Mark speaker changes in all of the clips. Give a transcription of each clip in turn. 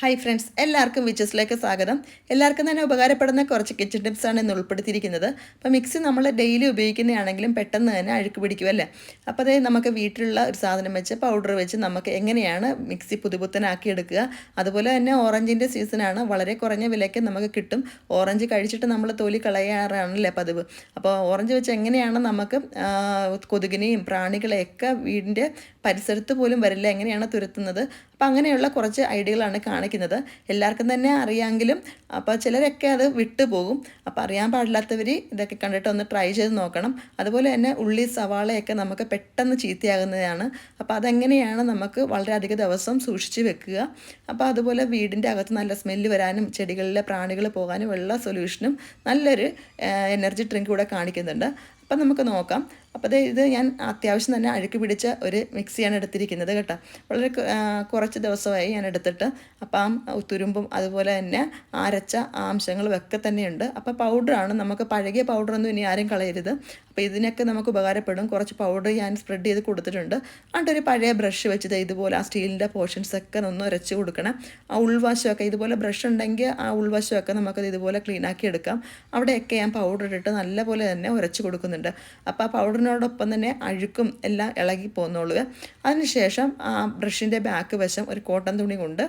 Speaker 1: Hi friends എല്ലാവർക്കും വിച്ചസിലേക്ക് സ്വാഗതം. എല്ലാവർക്കും തന്നെ ഉപകാരപ്പെടുന്ന കുറച്ച് കിച്ചൺ ടിപ്സാണ് ഇന്ന് ഉൾപ്പെടുത്തിയിരിക്കുന്നത്. അപ്പോൾ മിക്സി നമ്മൾ ഡെയിലി ഉപയോഗിക്കുന്നതാണെങ്കിലും പെട്ടെന്ന് തന്നെ അഴുക്ക് പിടിക്കുമല്ലേ അപ്പോൾ അതേ നമുക്ക് വീട്ടിലുള്ള ഒരു സാധനം വെച്ച് പൗഡർ വെച്ച് നമുക്ക് എങ്ങനെയാണ് മിക്സി പുതുപുത്തനാക്കി എടുക്കുക. അതുപോലെ തന്നെ ഓറഞ്ചിന്റെ സീസണാണ് വളരെ കുറഞ്ഞ വിലയ്ക്ക് നമുക്ക് കിട്ടും. ഓറഞ്ച് കഴിച്ചിട്ട് നമ്മൾ തൊലി കളയാറാണല്ലേ പതിവ്. അപ്പോൾ ഓറഞ്ച് വെച്ച് എങ്ങനെയാണ് നമുക്ക് കൊതുകിനെയും പ്രാണികളെയൊക്കെ വീടിന്റെ പരിസരത്ത് പോലും വരില്ല എങ്ങനെയാണ് തുരത്തുന്നത്? അപ്പോൾ അങ്ങനെയുള്ള കുറച്ച് ഐഡിയകളാണ് കാണിക്കുന്നത്. എല്ലാവർക്കും തന്നെ അറിയാമെങ്കിലും അപ്പോൾ ചിലരൊക്കെ അത് വിട്ടുപോകും അപ്പോൾ അറിയാൻ പാടില്ലാത്തവർ ഇതൊക്കെ കണ്ടിട്ട് ഒന്ന് ട്രൈ ചെയ്ത് നോക്കണം. അതുപോലെ തന്നെ ഉള്ളി സവാളയൊക്കെ നമുക്ക് പെട്ടെന്ന് ചീത്തയാകുന്നതാണ്. അപ്പോൾ അതെങ്ങനെയാണ് നമുക്ക് വളരെയധികം ദിവസം സൂക്ഷിച്ച് വെക്കുക? അപ്പോൾ അതുപോലെ വീടിന്റെ അകത്ത് നല്ല സ്മെല്ല് വരാനും ചെടികളിലെ പ്രാണികൾ പോകാനും ഉള്ള സൊല്യൂഷനും നല്ലൊരു എനർജി ഡ്രിങ്ക് കൂടെ കാണിക്കുന്നുണ്ട്. അപ്പം നമുക്ക് നോക്കാം. അപ്പോൾ ദേ ഇത് ഞാൻ അത്യാവശ്യം തന്നെ അഴുക്ക് പിടിച്ച ഒരു മിക്സിയാണ് എടുത്തിരിക്കുന്നത് കേട്ടോ. വളരെ കുറച്ച് ദിവസമായി ഞാൻ എടുത്തിട്ട് അപ്പം തുരുമ്പും അതുപോലെ തന്നെ അരച്ച അംശങ്ങളും ഒക്കെ തന്നെയുണ്ട്. അപ്പോൾ പൗഡറാണ്. നമുക്ക് പഴകിയ പൗഡറൊന്നും ഇനി ആരും കളയരുത്. അപ്പോൾ ഇതിനൊക്കെ നമുക്ക് ഉപകാരപ്പെടും. കുറച്ച് പൗഡർ ഞാൻ സ്പ്രെഡ് ചെയ്ത് കൊടുത്തിട്ടുണ്ട്. എന്നിട്ട് ഒരു പഴയ ബ്രഷ് വെച്ച് ദേ ഇതുപോലെ ആ സ്റ്റീലിന്റെ പോർഷൻസ് ഒക്കെ ഒന്ന് ഉരച്ച് കൊടുക്കണം. ആ ഉൾവശമൊക്കെ ഇതുപോലെ ബ്രഷ് ഉണ്ടെങ്കിൽ ആ ഉൾവശമൊക്കെ നമുക്കത് ഇതുപോലെ ക്ലീനാക്കി എടുക്കാം. അവിടെയൊക്കെ ഞാൻ പൗഡർ ഇട്ടിട്ട് നല്ലപോലെ തന്നെ ഉരച്ച് കൊടുക്കുന്നുണ്ട് അപ്പോൾ ആ പൗഡറിനോടൊപ്പം തന്നെ അഴുക്കും എല്ലാം ഇളകി പോന്നോളുക. അതിനുശേഷം ആ ബ്രഷിന്റെ ബാക്ക് വശം ഒരു കോട്ടൺ തുണി കൊണ്ട്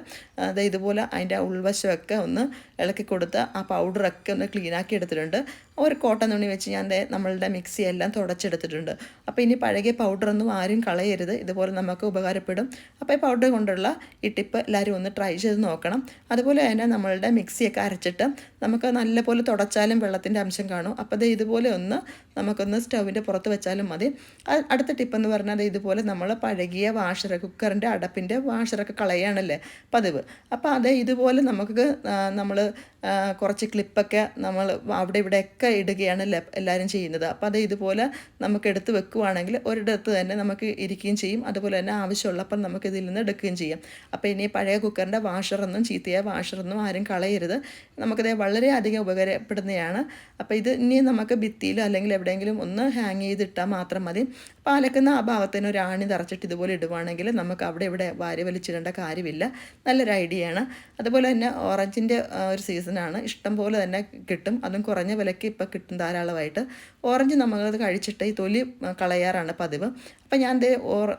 Speaker 1: അത് ഇതുപോലെ അതിന്റെ ഉൾവശമൊക്കെ ഒന്ന് ഇളക്കി കൊടുത്ത് ആ പൗഡറൊക്കെ ഒന്ന് ക്ലീൻ ആക്കി എടുത്തിട്ടുണ്ട്. ഒരു കോട്ടൺ തുണി വെച്ച് ഞാൻ നമ്മളുടെ മിക്സി എല്ലാം തുടച്ചെടുത്തിട്ടുണ്ട്. അപ്പോൾ ഇനി പഴകിയ പൗഡറൊന്നും ആരും കളയരുത്. ഇതുപോലെ നമുക്ക് ഉപകാരപ്പെടും. അപ്പോൾ ഈ പൗഡർ കൊണ്ടുള്ള ഈ ടിപ്പ് എല്ലാവരും ഒന്ന് ട്രൈ ചെയ്ത് നോക്കണം. അതുപോലെ തന്നെ നമ്മളുടെ മിക്സിയൊക്കെ അരച്ചിട്ട് നമുക്ക് നല്ലപോലെ തുടച്ചാലും വെള്ളത്തിന്റെ അംശം കാണും. അപ്പോൾ അത് ഇതുപോലെ ഒന്ന് നമുക്കൊന്ന് സ്റ്റൗവിന്റെ പുറത്ത് വെച്ചാലും മതി. അടുത്ത ടിപ്പെന്ന് പറഞ്ഞാൽ ഇതുപോലെ നമ്മൾ പഴകിയ വാഷർ കുക്കറിന്റെ അടപ്പിന്റെ വാഷറൊക്കെ കളയാണല്ലേ പതിവ്. അപ്പോൾ അത് ഇതുപോലെ നമുക്ക് നമ്മൾ കുറച്ച് ക്ലിപ്പൊക്കെ നമ്മൾ അവിടെ ഇവിടെയൊക്കെ ഇടുകയാണ് എല്ലാവരും ചെയ്യുന്നത്. അപ്പോൾ അത് ഇതുപോലെ നമുക്ക് എടുത്ത് വെക്കുവാണെങ്കിൽ ഒരിടത്ത് തന്നെ നമുക്ക് ഇരിക്കുകയും ചെയ്യും. അതുപോലെ തന്നെ ആവശ്യമുള്ളപ്പോൾ നമുക്ക് ഇതിൽ നിന്ന് എടുക്കുകയും ചെയ്യാം. അപ്പോൾ ഇനി പഴയ കുക്കറിന്റെ വാഷറൊന്നും ചീത്തയായ വാഷറൊന്നും ആരും കളയരുത്. നമുക്കത് വളരെയധികം ഉപകാരപ്പെടുന്നതാണ്. അപ്പോൾ ഇത് ഇനി നമുക്ക് ഭിത്തിയിലോ അല്ലെങ്കിൽ എവിടെയെങ്കിലും ഒന്ന് ഹാങ് ചെയ്തിട്ടാൽ മാത്രം മതി. പാലക്കുന്ന ആ ഭാഗത്തിന് ഒരു ആണി തറച്ചിട്ട് ഇതുപോലെ ഇടുവാണെങ്കിൽ നമുക്ക് അവിടെ ഇവിടെ വാരി വലിച്ചിടേണ്ട കാര്യമില്ല. നല്ലൊരു ഐഡിയയാണ്. അതുപോലെ തന്നെ ഓറഞ്ചിന്റെ ഒരു സീസണാണ്. ഇഷ്ടം പോലെ തന്നെ കിട്ടും. അതും കുറഞ്ഞ വിലയ്ക്ക് ഇപ്പോൾ കിട്ടും ധാരാളമായിട്ട്. ഓറഞ്ച് നമ്മളത് കഴിച്ചിട്ട് ഈ തൊലി കളയാറാണ് പതിവ്. അപ്പോൾ ഞാൻ ദേ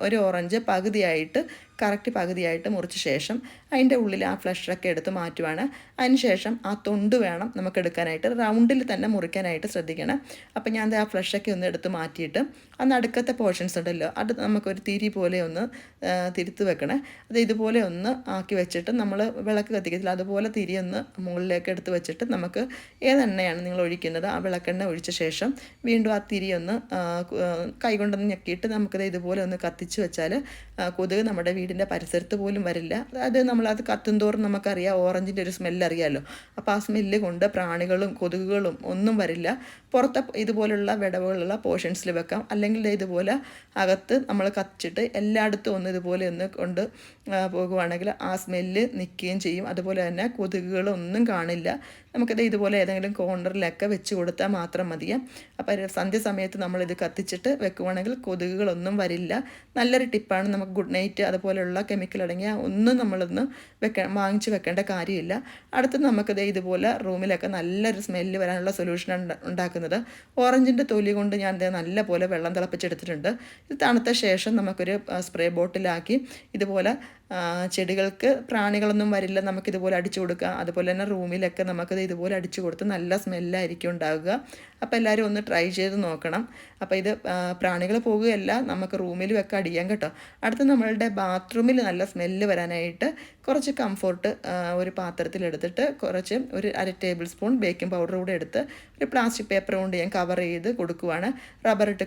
Speaker 1: ഒരു ഓറഞ്ച് പകുതിയായിട്ട് കറക്റ്റ് പകുതിയായിട്ട് മുറിച്ച ശേഷം അതിന്റെ ഉള്ളിൽ ആ ഫ്ലഷൊക്കെ എടുത്ത് മാറ്റുവാണ്. അതിന് ശേഷം ആ തൊണ്ട് വേണം നമുക്ക് എടുക്കാനായിട്ട്. റൗണ്ടിൽ തന്നെ മുറിക്കാനായിട്ട് ശ്രദ്ധിക്കണം. അപ്പം ഞാൻ ആ ഫ്ലഷൊക്കെ ഒന്ന് എടുത്ത് മാറ്റിയിട്ട് ആ നടുക്കത്തെ പോർഷൻസ് ഉണ്ടല്ലോ അത് നമുക്കൊരു തിരി പോലെ ഒന്ന് തിരുത്ത് വെക്കണേ. അത് ഇതുപോലെ ഒന്ന് ആക്കി വെച്ചിട്ട് നമ്മൾ വിളക്ക് കത്തിക്കത്തില്ല. അതുപോലെ തിരി ഒന്ന് മുകളിലേക്ക് എടുത്ത് വെച്ചിട്ട് നമുക്ക് ഏതെണ്ണയാണ് നിങ്ങൾ ഒഴിക്കുന്നത്? ആ വിളക്കെണ്ണ ഒഴിച്ച ശേഷം വീണ്ടും ആ തിരി ഒന്ന് കൈകൊണ്ടൊന്ന് ഞെക്കിയിട്ട് നമുക്കത് ഇതുപോലെ ഒന്ന് കത്തിച്ച് വെച്ചാൽ കൊതുക് നമ്മുടെ വീടിന്റെ പരിസരത്ത് പോലും വരില്ല. അത് നമ്മളത് കത്തും തോറും നമുക്കറിയാം ഓറഞ്ചിന്റെ ഒരു സ്മെല്ല് അറിയാമല്ലോ അപ്പോൾ ആ സ്മെല്ല് കൊണ്ട് പ്രാണികളും കൊതുകുകളും ഒന്നും വരില്ല. പുറത്തെ ഇതുപോലുള്ള വിടവുകളുള്ള പോർഷൻസിൽ വെക്കാം. അല്ലെങ്കിൽ ഇതുപോലെ അകത്ത് നമ്മൾ കത്തിച്ചിട്ട് എല്ലായിടത്തും ഒന്ന് ഇതുപോലെ ഒന്ന് കൊണ്ട് പോകുവാണെങ്കിൽ ആ സ്മെല്ല് നിൽക്കുകയും ചെയ്യും. അതുപോലെ തന്നെ കൊതുകുകളൊന്നും കാണില്ല. നമുക്കത് ഇതുപോലെ ഏതെങ്കിലും കോണ്ടറിലൊക്കെ വെച്ച് കൊടുത്താൽ മാത്രം മതിയെ. അപ്പോൾ ഒരു സന്ധ്യ സമയത്ത് നമ്മളിത് കത്തിച്ചിട്ട് വെക്കുവാണെങ്കിൽ കൊതുകുകളൊന്നും വരില്ല. നല്ലൊരു ടിപ്പാണ്. നമുക്ക് ഗുഡ് നൈറ്റ് അതുപോലെയുള്ള കെമിക്കൽ അടങ്ങിയ ഒന്നും നമ്മളൊന്ന് വെക്ക വാങ്ങിച്ച് വെക്കേണ്ട കാര്യമില്ല. അടുത്ത് നമുക്കത് ഇതുപോലെ റൂമിലൊക്കെ നല്ലൊരു സ്മെല്ല് വരാനുള്ള സൊല്യൂഷൻ ഉണ്ടാക്കുന്നത്. ഓറഞ്ചിന്റെ തൊലി കൊണ്ട് ഞാൻ നല്ല പോലെ വെള്ളം തിളപ്പിച്ചെടുത്തിട്ടുണ്ട്. ഇത് തണുത്ത ശേഷം നമുക്കൊരു സ്പ്രേ ബോട്ടിലാക്കി ഇതുപോലെ ചെടികൾക്ക് പ്രാണികളൊന്നും വരില്ല നമുക്ക് ഇതുപോലെ അടിച്ചു കൊടുക്കുക. അതുപോലെ തന്നെ റൂമിലൊക്കെ നമുക്കിത് ഇതുപോലെ അടിച്ചു കൊടുത്ത് നല്ല സ്മെല്ലായിരിക്കും ഉണ്ടാകുക അപ്പോൾ എല്ലാവരും ഒന്ന് ട്രൈ ചെയ്ത് നോക്കണം. അപ്പോൾ ഇത് പ്രാണികൾ പോകുകയല്ല നമുക്ക് റൂമിലും ഒക്കെ അടിയാം കേട്ടോ. അടുത്ത് നമ്മളുടെ ബാത്റൂമിൽ നല്ല സ്മെല്ല് വരാനായിട്ട് കുറച്ച് കംഫോർട്ട് ഒരു പാത്രത്തിലെടുത്തിട്ട് കുറച്ച് ഒരു അര ടേബിൾ സ്പൂൺ ബേക്കിംഗ് പൗഡർ കൂടെ എടുത്ത് ഒരു പ്ലാസ്റ്റിക് പേപ്പർ കൊണ്ട് ഞാൻ കവർ ചെയ്ത് കൊടുക്കുവാണ്. റബ്ബർ ഇട്ട്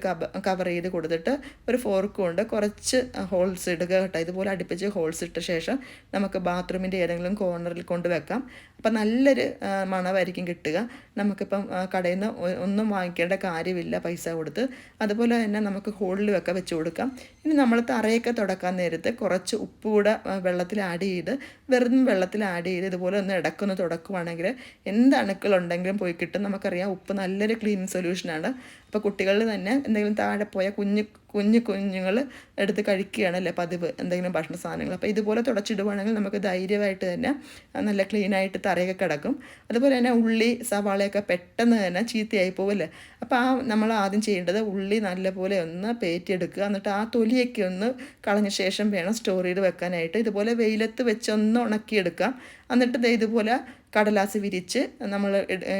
Speaker 1: കവർ ചെയ്ത് കൊടുത്തിട്ട് ഒരു ഫോർക്ക് കൊണ്ട് കുറച്ച് ഹോൾസ് ഇടുക കേട്ടോ. ഇതുപോലെ അടുപ്പിച്ച് ഹോൾസ് ഇട്ട ശേഷം നമുക്ക് ബാത്റൂമിന്റെ ഏതെങ്കിലും കോർണറിൽ കൊണ്ട് വെക്കാം. അപ്പം നല്ലൊരു മണമായിരിക്കും കിട്ടുക. നമുക്കിപ്പം കടയിൽ നിന്ന് ഒന്നും വാങ്ങിക്കേണ്ട കാര്യമില്ല പൈസ കൊടുത്ത്. അതുപോലെ തന്നെ നമുക്ക് ഹോളിലും ഒക്കെ വെച്ച് കൊടുക്കാം. ഇനി നമ്മൾ തറയൊക്കെ തുടക്കാൻ നേരത്ത് കുറച്ച് ഉപ്പ് കൂടെ വെള്ളത്തിൽ ആഡ് ചെയ്ത് വെറും വെള്ളത്തിൽ ആഡ് ചെയ്ത് ഇതുപോലെ ഒന്ന് ഇടക്കൊന്ന് തുടക്കുവാണെങ്കിൽ എന്ത് അണുക്കളുണ്ടെങ്കിലും പോയി കിട്ടും. നമുക്കറിയാം ഉപ്പ് നല്ലൊരു ക്ലീനിങ് സൊല്യൂഷനാണ് അപ്പോൾ കുട്ടികളിൽ തന്നെ എന്തെങ്കിലും താഴെ പോയ കുഞ്ഞു കുഞ്ഞു കുഞ്ഞുങ്ങൾ എടുത്ത് കഴിക്കുകയാണല്ലേ പതിവ് എന്തെങ്കിലും ഭക്ഷണ സാധനങ്ങൾ. അപ്പോൾ ഇതുപോലെ തുടച്ചിടുവാണെങ്കിൽ നമുക്ക് ധൈര്യമായിട്ട് തന്നെ നല്ല ക്ലീനായിട്ട് തറയൊക്കെ കിടക്കും. അതുപോലെ തന്നെ ഉള്ളി സവാളയൊക്കെ പെട്ടെന്ന് തന്നെ ചീത്തയായി പോവല്ലേ അപ്പോൾ ആ നമ്മൾ ആദ്യം ചെയ്യേണ്ടത് ഉള്ളി നല്ലപോലെ ഒന്ന് പേറ്റിയെടുക്കുക. എന്നിട്ട് ആ തൊലിയൊക്കെ ഒന്ന് കളഞ്ഞ ശേഷം വേണം സ്റ്റോർ ചെയ്ത് വെക്കാനായിട്ട്. ഇതുപോലെ വെയിലത്ത് വെച്ചൊന്ന് ഉണക്കിയെടുക്കാം. എന്നിട്ട് ദേ ഇതുപോലെ കടലാസ് വിരിച്ച് നമ്മൾ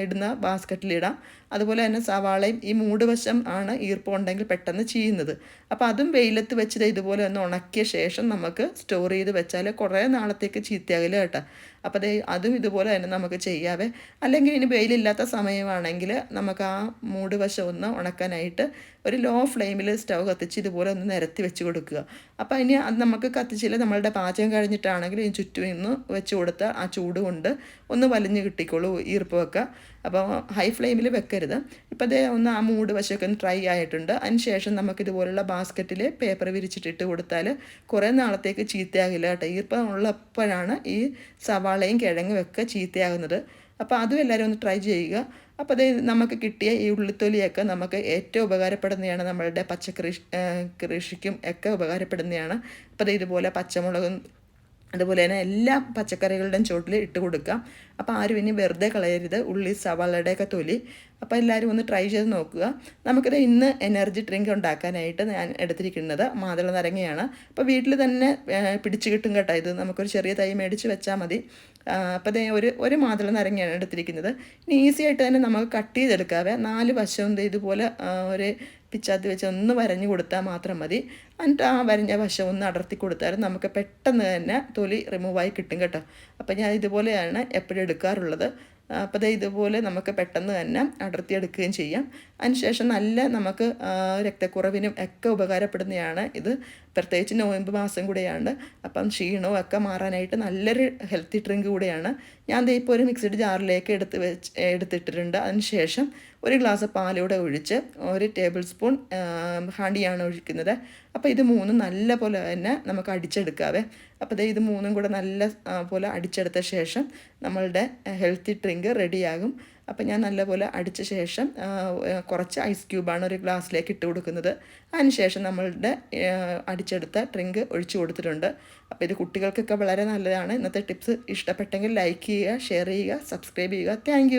Speaker 1: ഇടുന്ന ബാസ്ക്കറ്റിലിടാം അതുപോലെ തന്നെ സവാളയും ഈ മൂട് വശം ആണ് ഈർപ്പം ഉണ്ടെങ്കിൽ പെട്ടെന്ന് ചെയ്യുന്നത് അപ്പോൾ അതും വെയിലത്ത് വെച്ച് ഇതുപോലെ ഒന്ന് ഉണക്കിയ ശേഷം നമുക്ക് സ്റ്റോർ ചെയ്ത് വെച്ചാൽ കുറേ നാളത്തേക്ക് ചീത്തയാകില്ല കേട്ടോ. അപ്പോൾ അത് അതും ഇതുപോലെ തന്നെ നമുക്ക് ചെയ്യാവേ. അല്ലെങ്കിൽ ഇനി വെയിലില്ലാത്ത സമയമാണെങ്കിൽ നമുക്ക് ആ മൂട് വശം ഒന്ന് ഉണക്കാനായിട്ട് ഒരു ലോ ഫ്ലെയിമിൽ സ്റ്റൗ കത്തിച്ച് ഇതുപോലെ ഒന്ന് നിരത്തി വെച്ച് കൊടുക്കുക. അപ്പോൾ ഇനി അത് നമുക്ക് കത്തിച്ചില്ല നമ്മളുടെ പാചകം കഴിഞ്ഞിട്ടാണെങ്കിൽ ഈ ചുറ്റും ഇന്ന് വെച്ച് കൊടുത്താൽ ആ ചൂട് കൊണ്ട് ഒന്ന് വലിഞ്ഞ് കിട്ടിക്കോളൂ ഈർപ്പമൊക്കെ അപ്പോൾ ഹൈ ഫ്ലെയിമിൽ വെക്കരുത്. ഇപ്പോൾ അതേ ഒന്ന് ആ മൂട് വശമൊക്കെ ഒന്ന് ട്രൈ ആയിട്ടുണ്ട്. അതിന് ശേഷം നമുക്ക് ഇതുപോലുള്ള ബാസ്ക്കറ്റിൽ പേപ്പർ വിരിച്ചിട്ടിട്ട് കൊടുത്താൽ കുറേ നാളത്തേക്ക് ചീത്തയാകില്ല കേട്ടോ. ഈർപ്പം ഉള്ളപ്പോഴാണ് ഈ സവാളയും കിഴങ്ങും ഒക്കെ ചീത്തയാകുന്നത്. അപ്പോൾ അതും എല്ലാവരും ഒന്ന് ട്രൈ ചെയ്യുക. അപ്പോൾ അത് നമുക്ക് കിട്ടിയ ഈ ഉള്ളിത്തൊലിയൊക്കെ നമുക്ക് ഏറ്റവും ഉപകാരപ്പെടുന്നതാണ് നമ്മളുടെ പച്ചക്കൃഷി കൃഷിക്കും ഒക്കെ ഉപകാരപ്പെടുന്നതാണ് അപ്പോൾ ഇതുപോലെ പച്ചമുളകും അതുപോലെ തന്നെ എല്ലാ പച്ചക്കറികളുടെയും ചുവട്ടിൽ ഇട്ട് കൊടുക്കാം. അപ്പോൾ ആരും ഇനി വെറുതെ കളയരുത്. ഉള്ളി സവാളയുടെയൊക്കെ തൊലി. അപ്പോൾ എല്ലാവരും ഒന്ന് ട്രൈ ചെയ്ത് നോക്കുക. നമുക്കിത് ഇന്ന് എനർജി ഡ്രിങ്ക് ഉണ്ടാക്കാനായിട്ട് ഞാൻ എടുത്തിരിക്കുന്നത് മാതള നരങ്ങയാണ് അപ്പോൾ വീട്ടിൽ തന്നെ പിടിച്ച് കിട്ടും കേട്ടോ ഇത്. നമുക്കൊരു ചെറിയ തൈ മേടിച്ച് വെച്ചാൽ മതി. അപ്പോൾ അതേ ഒരു ഒരു മാതള നരങ്ങയാണ് എടുത്തിരിക്കുന്നത്. ഇനി ഈസി ആയിട്ട് തന്നെ നമുക്ക് കട്ട് ചെയ്തെടുക്കാവേ. നാല് വശവും ഇതുപോലെ ഒരു പിച്ചാത്തി വെച്ച് ഒന്ന് വരഞ്ഞു കൊടുത്താൽ മാത്രം മതി. എന്നിട്ട് ആ വരഞ്ഞ വശം ഒന്ന് അടർത്തി കൊടുത്താൽ നമുക്ക് പെട്ടെന്ന് തന്നെ തൊലി റിമൂവായി കിട്ടും കേട്ടോ. അപ്പോൾ ഞാൻ ഇതുപോലെയാണ് എപ്പോഴും എടുക്കാറുള്ളത്. അപ്പോൾ ഇതുപോലെ നമുക്ക് പെട്ടെന്ന് തന്നെ അടർത്തിയെടുക്കുകയും ചെയ്യാം. അതിനുശേഷം നല്ല നമുക്ക് രക്തക്കുറവിനും ഒക്കെ ഉപകാരപ്പെടുന്നതാണ് ഇത്. പ്രത്യേകിച്ച് നവംബർ മാസം കൂടെയാണ് അപ്പം ക്ഷീണവും ഒക്കെ മാറാനായിട്ട് നല്ലൊരു ഹെൽത്തി ഡ്രിങ്ക് കൂടെയാണ്. ഞാൻ ദേ ഇപ്പോൾ ഒരു മിക്സഡ് ജാറിലേക്ക് എടുത്ത് വെച്ച് എടുത്തിട്ടിട്ടുണ്ട്. അതിനുശേഷം ഒരു ഗ്ലാസ് പാലൂടെ ഒഴിച്ച് ഒരു ടേബിൾ സ്പൂൺ ഹണിയാണ് ഒഴിക്കുന്നത്. അപ്പോൾ ഇത് മൂന്നും നല്ല പോലെ തന്നെ നമുക്ക് അടിച്ചെടുക്കാവേ. അപ്പോൾ ദേ ഇത് മൂന്നും കൂടെ നല്ല പോലെ അടിച്ചെടുത്ത ശേഷം നമ്മളുടെ ഹെൽത്തി ഡ്രിങ്ക് റെഡിയാകും. അപ്പോൾ ഞാൻ നല്ലപോലെ അടിച്ച ശേഷം കുറച്ച് ഐസ് ക്യൂബാണ് ഒരു ഗ്ലാസ്സിലേക്ക് ഇട്ട് കൊടുക്കുന്നത്. അതിനുശേഷം നമ്മളുടെ അടിച്ചെടുത്ത ഡ്രിങ്ക് ഒഴിച്ചു കൊടുത്തിട്ടുണ്ട്. അപ്പോൾ ഇത് കുട്ടികൾക്കൊക്കെ വളരെ നല്ലതാണ്. ഇന്നത്തെ ടിപ്സ് ഇഷ്ടപ്പെട്ടെങ്കിൽ ലൈക്ക് ചെയ്യുക ഷെയർ ചെയ്യുക സബ്സ്ക്രൈബ് ചെയ്യുക. താങ്ക്